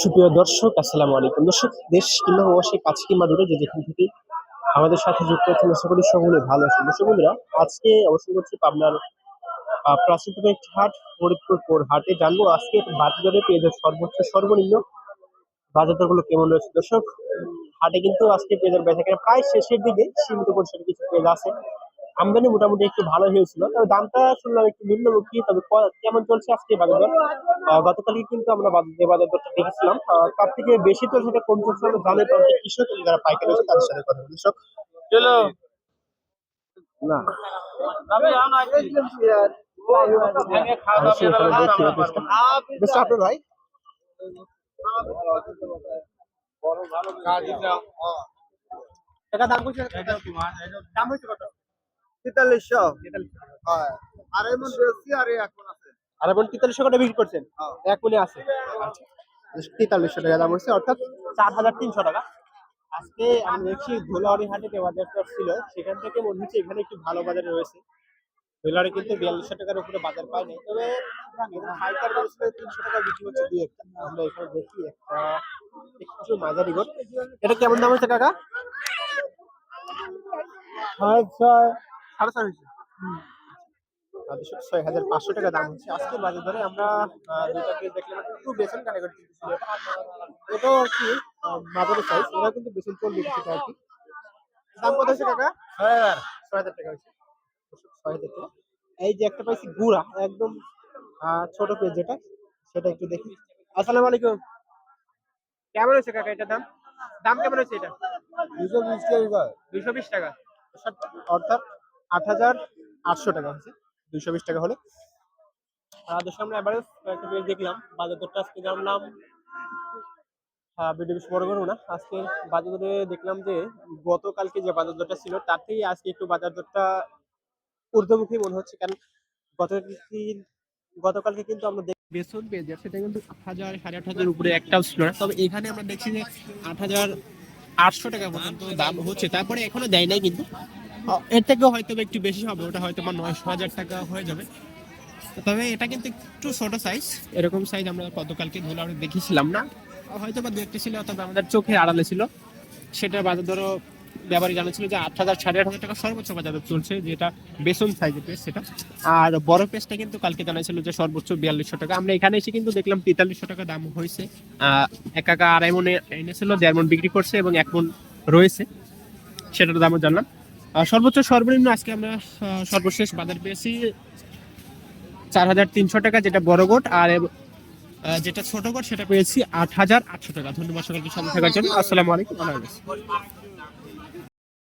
সুপ্রিয় দর্শক, আসসালামু আলাইকুম। দর্শক, দেশ কিংবা অবশ্যই কাছ কিংবা দূরে যে যেখান থেকে আমাদের সাথে যুক্ত আছেন, আশা করি সকলে ভালো আছেন। দর্শক বন্ধুরা, আজকে অবস্থান করছি পাবনার একটি হাট, ফরিদপুর পোর হাটে। জানব আজকে বাজারে পেঁয়াজের সর্বোচ্চ, সর্বনিম্ন বাজার দরগুলো কেমন রয়েছে। দর্শক, হাটে কিন্তু আজকে পেঁয়াজের বেচা প্রায় শেষের দিকে সীমিত পরিসরে কিছু পেঁয়াজ আছে আমদানি মোটামুটি একটু ভালো হয়েছিল। তবে দামটা শুনলাম একটু নিম্নমুখী তবে কেমন চলছে আজকে বাজার দর আহ, গতকালকে কিন্তু আমরা বাজার যে বাজার দরটা দেখেছিলাম তার থেকে বেশি তো সেটা কম চলছে আমরা জানি তো অনেক কৃষক যারা পাইকারি আছে তাদের সাথে কথা বলি কৃষক? চলো। না। আপনার ভাই? টাকা দাম দাম কত? তেতাল্লিশশো। হয়। বেশি আর এখন আছে। আর এখন তেতাল্লিশশো টাকা বিক্রি করছেন? হ্যাঁ। এক মনে আছে। আচ্ছা। তেতাল্লিশশো টাকা দাম হচ্ছে অর্থাৎ চার হাজার তিনশো টাকা। আজকে আমি দেখছি হাটে যে বাজারটা ছিল সেখান থেকে মনে হচ্ছে এখানে একটু ভালো বাজারে রয়েছে। ধুলাউড়ি কিন্তু বিয়াল্লিশশো টাকার উপরে বাজার পায় নাই। তবে হাইকার ব্যবস্থা তিনশো টাকা বিক্রি হচ্ছে দুই একটা। আমরা এখানে দেখি একটা একটু মাঝারি গোট এটা কেমন দাম হচ্ছে কাকা? সাড়ে ছয় সাড়ে ছয় হয়েছে। দুশো ছয় হাজার পাঁচশো টাকা দাম হচ্ছে। আজকে বাজার ধরে আমরা পেজ দেখলাম একটু বেসন কাটাকাটি ছিল। এটাও আর কি আহ, সাইজ কিন্তু বেসন চলবে কিছুটা আর কি। দাম কত হচ্ছে কাকা? ছয় হাজার। ছয় হাজার টাকা হচ্ছে ছয় হাজার টাকা। এই যে একটা পাইছি গুড়া একদম আহ, ছোট পেজ যেটা সেটা একটু দেখি। আসসালামু আলাইকুম। কেমন হয়েছে কাকা এটার দাম? দাম কেমন হচ্ছে এটা? দুশো বিশ টাকা। দুইশো বিশ টাকা। অর্থাৎ আট হাজার আটশো টাকা হচ্ছে দুইশো বিশ টাকা হলে। আর আদর্শ আমরা এভারেজ একটা পেজ দেখলাম। বাজার দরটা আজকে জানলাম ভিডিও বেশি বড় করব না। আজকে বাজার দরে দেখলাম যে গতকালকে যে বাজার দরটা ছিল, তার থেকে আজকে একটু বাজার দরটা ঊর্ধ্বমুখী মনে হচ্ছে। কারণ গতদিন গতকালকে কিন্তু আমরা বেসন পেঁয়াজ সেটা কিন্তু আট হাজার, সাড়ে আট হাজার উপরে একটাও ছিল না। তবে এখানে আমরা দেখছি যে আট হাজার আটশো টাকা পর্যন্ত দাম হচ্ছে। তারপরে এখনও দেয় নাই কিন্তু। এর থেকেও হয়তো একটু বেশি হবে, ওটা হয়তো বা নয়শো হাজার টাকা হয়ে যাবে। তবে এটা কিন্তু একটু ছোট সাইজ এরকম সাইজ আমরা গতকালকে ধুলাউড়ি দেখেছিলাম না। হয়তো বা দু একটা ছিল, তবে আমাদের চোখে আড়ালে ছিল। সেটার বাজার ধরো ব্যাপারী জানাচ্ছিল যে আট হাজার, সাড়ে আট হাজার টাকা সর্বোচ্চ বাজারে চলছে, যেটা বেসন সাইজের পেস সেটা। আর বড় পেসটা কিন্তু কালকে জানাইছিল যে সর্বোচ্চ বিয়াল্লিশশো টাকা। আমরা এখানে এসে কিন্তু দেখলাম তেতাল্লিশশো টাকা দাম হয়েছে। এক আড়াই মনে এনেছিল, দেড় মন বিক্রি করছে এবং এক মন রয়েছে। সেটার দামও জানলাম। সর্বোচ্চ সর্বনিম্ন আজকে আমরা সর্বশেষ বাজার পেয়েছি চার হাজার তিনশো টাকা, যেটা বড় গোট, আর যেটা ছোট গোট, সেটা পেয়েছি আট হাজার আটশো টাকা। ধন্যবাদ সকলকে সাথে থাকার জন্য। আসসালামু আলাইকুম। আল্লাহ